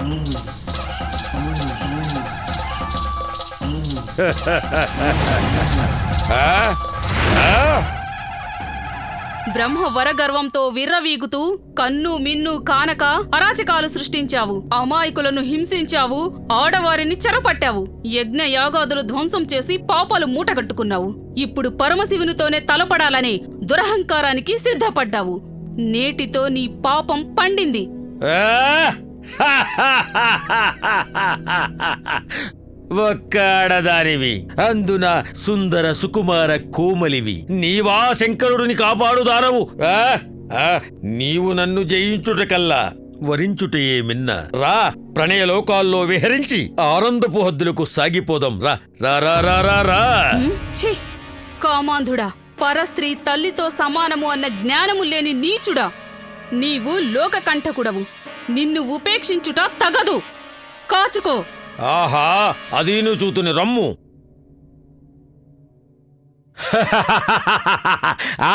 బ్రహ్మ వరగర్వంతో విర్రవీగుతూ కన్ను మిన్ను కానక అరాచకాలు సృష్టించావు. అమాయకులను హింసించావు. ఆడవారిని చెరపట్టావు. యజ్ఞ యాగాదులు ధ్వంసం చేసి పాపాలు మూటగట్టుకున్నావు. ఇప్పుడు పరమశివునితోనే తలపడాలనే దురహంకారానికి సిద్ధపడ్డావు. నేటితో నీ పాపం పండింది. ఒక్క ఆడదానివి అందున సుందర సుకుమార కోమలివి. నీవా శంకరుడిని కాపాడుదానవు ఆ? ఆ, నీవు నన్ను జయించుటకల్లా. వరించుటయే మిన్న. రా ప్రణయ లోకాల్లో విహరించి ఆనందపు హద్దులకు సాగిపోదాం. రా రా రా రా రా రా. ఛీ! కామాంధుడా పరస్త్రీ తల్లితో సమానము అన్న జ్ఞానము లేని నీచుడా. నీవు లోకకంఠకుడవు. నిన్ను ఉపేక్షించుట తగదు కాచుకో ఆహా అదీను చూతుని రమ్ము ఆ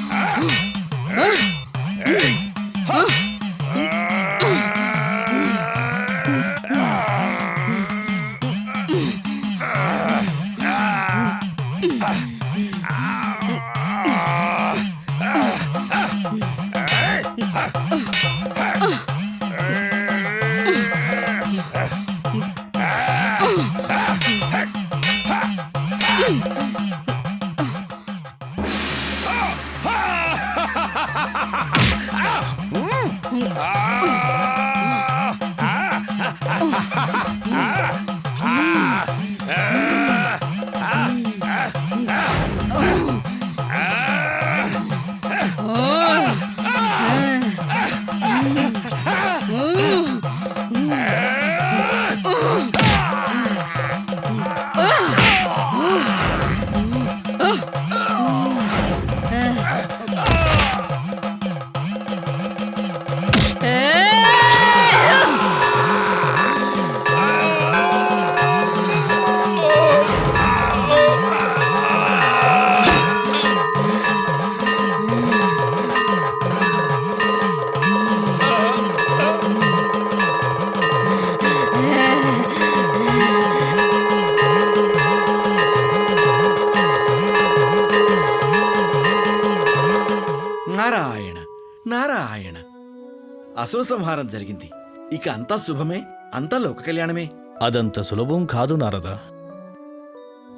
అసుర సంహారం జరిగింది. ఇక అంతా శుభమే అంతా లోక కళ్యాణమే అదంత సులభం కాదు నారద.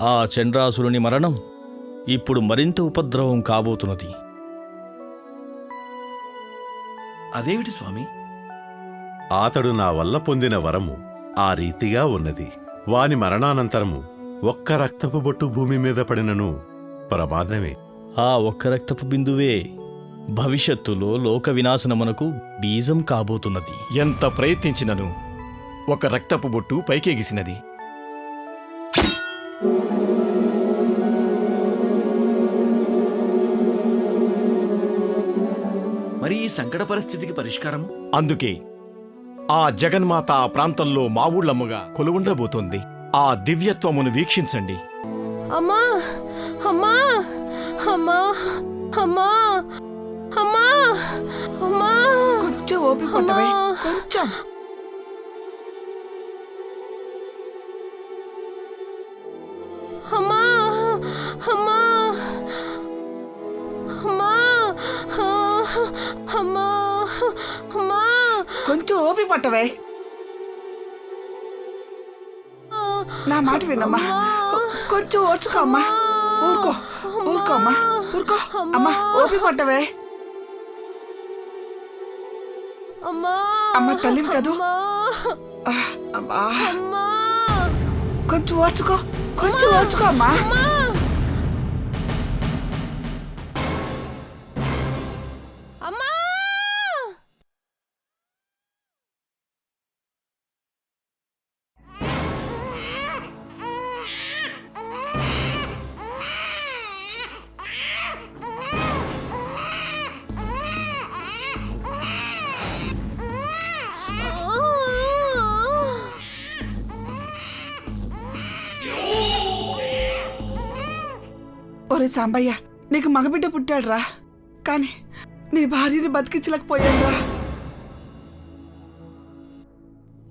ఆ చంద్రాసురుని మరణం ఇప్పుడు మరింత ఉపద్రవం కాబోతున్నది. అదేమిటి స్వామి? అతడు నా వల్ల పొందిన వరము ఆ రీతిగా ఉన్నది. వాని మరణానంతరము ఒక్క రక్తపు బొట్టు భూమి మీద పడినను ప్రమాదమే. ఆ ఒక్క రక్తపు బిందువే భవిష్యత్తులో లోక వినాశనమునకు బీజం కాబోతున్నది. ఎంత ప్రయత్నించినను ఒక రక్తపు బొట్టు పైకెగిసినది. మరి ఈ సంకట పరిస్థితికి పరిష్కారము? అందుకే ఆ జగన్మాత ఆ ప్రాంతంలో మా ఊళ్ళమ్మగా కొలువుండబోతోంది. ఆ దివ్యత్వమును వీక్షించండి. అమ్మా! అమ్మా! అమ్మా! అమ్మా! అమ్మా అమ్మా కొంచెం ఓపిక పట్టవే కొంచెం అమ్మా అమ్మా అమ్మా అమ్మా అమ్మా కొంచెం ఓపిక పట్టవే నా మాట వినమ్మా కొంచెం ఓర్చుకో అమ్మా ఊరుకో ఊరుకో అమ్మా ఊరుకో అమ్మా ఓపిక పట్టవే అమ్మా. కదూ. అమ్మా. కొంచెం ఓర్చుకో కొంచెం ఓర్చుకో అమ్మా. ఒరే సాంబయ్య నీకు మగబిడ్డ పుట్టాడురా. కానీ నీ భార్యని బతికించలేకపోయాడురా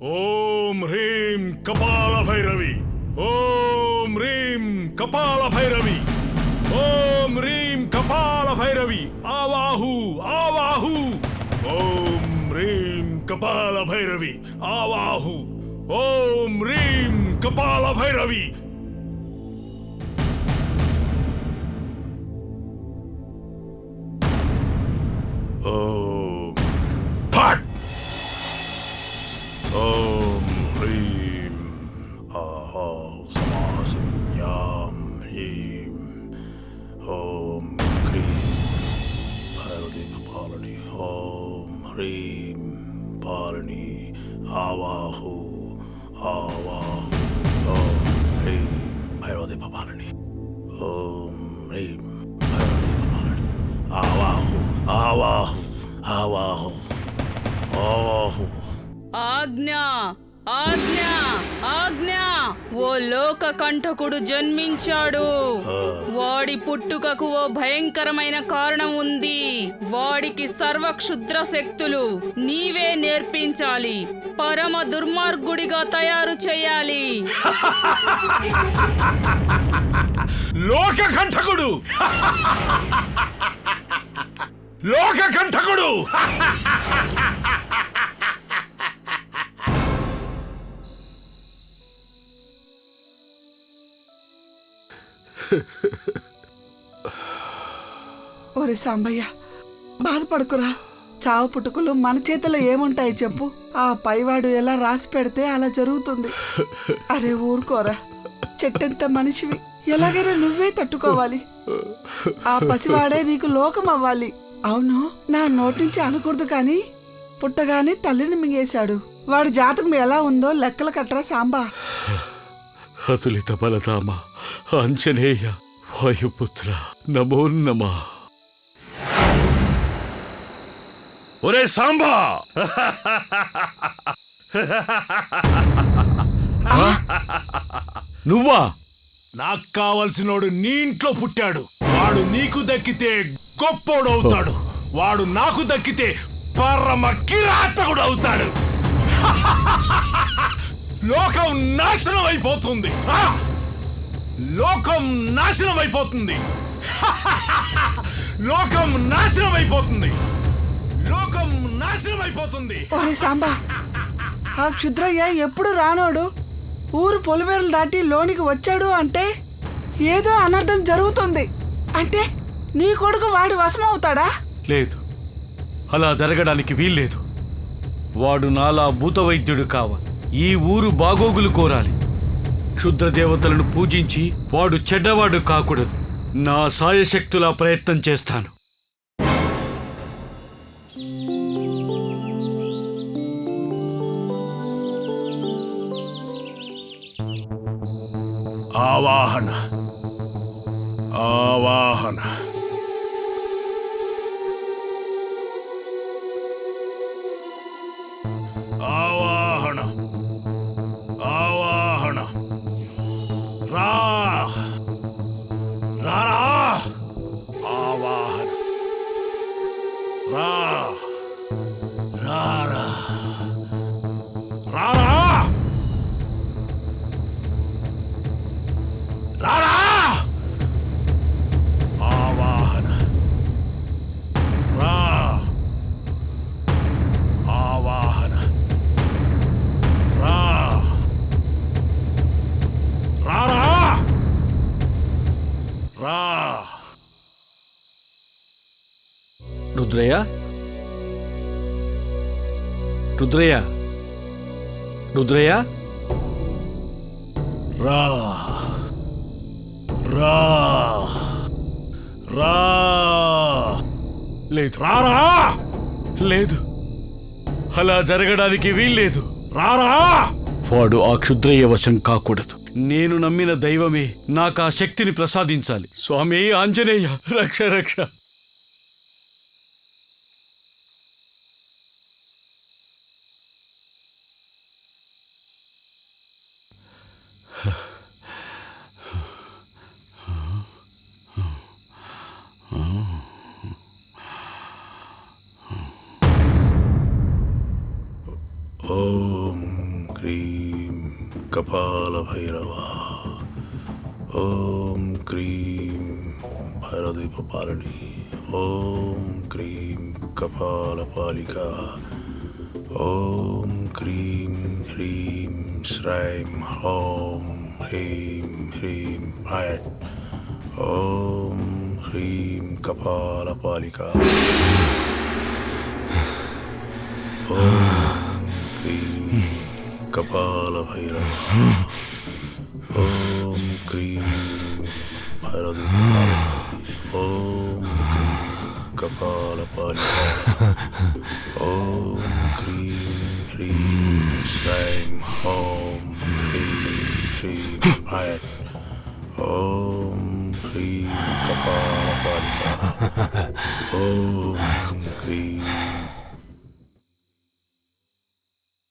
ఓం హ్రీం కపాల భైరవి. ఓం హ్రీం కపాల భైరవి. ఓం హ్రీం కపాల భైరవి. ఆవాహు ఆవాహు. ఓం హ్రీం కపాల భైరవి. ఆవాహు. ఓం హ్రీం కపాల భైరవి. ఓం ఫట్ ఓం హ్రీం ఆహా సమాసంజ్ఞాం హ్రీం. ఓం హ్రీం భైరవదేవ పాలని ఓం హ్రీం పాలని ఆవాహు ఆవాహు. ఓం హ్రీం భైరవదేవ పాలని ఓం హ్రీం భైరవదేవ పాలని ఆవాహు ఆవాహు ఆవాహు ఆవాహు. ఆజ్ఞ ఆజ్ఞ ఆజ్ఞ. ఓ లోక కంఠకుడు జన్మించాడు. వాడి పుట్టుకకు ఓ భయంకరమైన కారణం ఉంది. వాడికి సర్వక్షుద్ర శక్తులు నీవే నేర్పించాలి. పరమ దుర్మార్గుడిగా తయారు చేయాలి. లోక కంఠకుడు లోక కంఠకుడు ఒరే సాంబయ్య బాధపడుకురా. చావు పుట్టుకులు మన చేతిలో ఏముంటాయి చెప్పు. ఆ పైవాడు ఎలా రాసి పెడితే అలా జరుగుతుంది. అరే ఊరుకోరా. చెట్టెంత మనిషివి. ఎలాగైనా నువ్వే తట్టుకోవాలి. ఆ పసివాడే నీకు లోకం అవ్వాలి అవును నా నోటి నుంచి అనకూడదు కానీ పుట్టగానే తల్లిని మింగేశాడు. వాడి జాతకం ఎలా ఉందో లెక్కలు కట్టరా సాంబా. అతులిత బలధామ ఆంజనేయ వాయుపుత్ర నమో నమః. ఒరే సాంబా! నువ్వా? నాకు కావలసినోడు నీ ఇంట్లో పుట్టాడు. వాడు నీకు దక్కితే గొప్పోడవుతాడు. వాడు నాకు దక్కితే పరమ కిరాతకుడు అవుతాడు. లోకం నాశనం అయిపోతుంది. లోకం నాశనం అయిపోతుంది. లోకం నాశనం అయిపోతుంది. లోకం నాశనం అయిపోతుంది. ఒరే సాంబా ఆ క్షుద్రయ్య ఎప్పుడు రానోడు? ఊరు పొలిమేరలు దాటి లోనికి వచ్చాడు అంటే ఏదో అనర్థం జరుగుతుంది. అంటే నీ కొడుకు వాడి వశం అవుతాడా లేదు. అలా జరగడానికి వీల్లేదు. వాడు నాలా భూత వైద్యుడు కావ ఈ ఊరు బాగోగులు కోరాలి. క్షుద్ర దేవతలను పూజించి వాడు చెడ్డవాడు కాకూడదు. నా సాయశక్తులా ప్రయత్నం చేస్తాను. ఆవాహన ఆవాహన. ఆవాహన. రుద్రయ్య? రుద్రయ్య? రా. రా. రా. లేదు. రారా లేదు. అలా జరగడానికి వీల్లేదు. రారా వాడు ఆ క్షుద్రయ్య వశం కాకూడదు. నేను నమ్మిన దైవమే నాకు ఆ శక్తిని ప్రసాదించాలి. స్వామి ఆంజనేయ రక్ష రక్ష. ఓం క్రీం కపాల భైరవ ఓం క్రీం భైరదీప పాలని ఓం క్రీం కపాల పాలిక ఓం క్రీం హ్రీం శ్రైం హోం హ్రీం హ్రీం భయట్ ఓం कपाल भैरव। ओम क्रीम भैरव। ओम कपाल ओम क्रीम ह्रीम श्रैम ओम ह्रीम भैर ओम कपाल ओम क्रीम